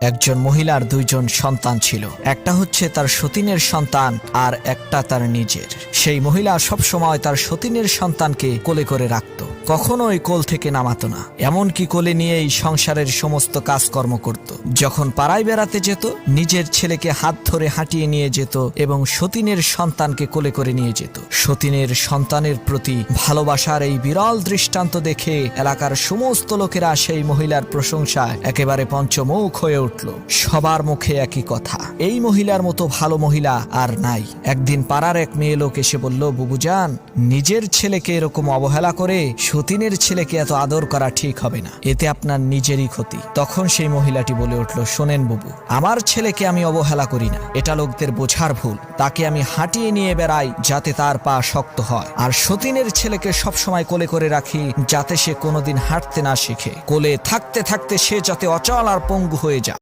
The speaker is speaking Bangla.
একজন মহিলার দুইজন সন্তান ছিল। একটা হচ্ছে তার সতীনের সন্তান আর একটা তার নিজের। সেই মহিলা সবসময় তার সতীনের সন্তানকে কোলে করে রাখত। কখনোই কোল থেকে নামাতো না। এমনকি কোলে নিয়েই সংসারের সমস্ত কাজকর্ম করত। যখন পাড়ায় বেড়াতে যেত, নিজের ছেলেকে হাত ধরে হাঁটিয়ে নিয়ে যেত এবং সতীনের সন্তানকে কোলে করে নিয়ে যেত। সতীনের সন্তানের প্রতি ভালোবাসার এই বিরল দৃষ্টান্ত দেখে এলাকার সমস্ত লোকেরা সেই মহিলার প্রশংসায় একেবারে পঞ্চমুখ হয়ে উঠল। সবার মুখে একই কথা, এই মহিলার মতো ভালো মহিলা আর নাই। একদিন পাড়ার এক মেয়ে লোক এসে বলল, বুবুজান, নিজের ছেলেকে এরকম অবহেলা করে সতীনের ছেলেকে এত আদর করা ঠিক হবে না। এতে আপনার নিজেরই ক্ষতি। তখন সেই মহিলাটি বলে উঠল, শোনেন বুবু, আমার ছেলেকে আমি অবহেলা করি না। এটা লোকদের বোঝার ভুল। তাকে আমি হাঁটিয়ে নিয়ে বেড়াই যাতে তার পা শক্ত হয়। আর সতীনের ছেলেকে সবসময় কোলে করে রাখি যাতে সে কোনোদিন হাঁটতে না শিখে। কোলে থাকতে থাকতে সে যাতে অচল আর পঙ্গু হয়ে যায়।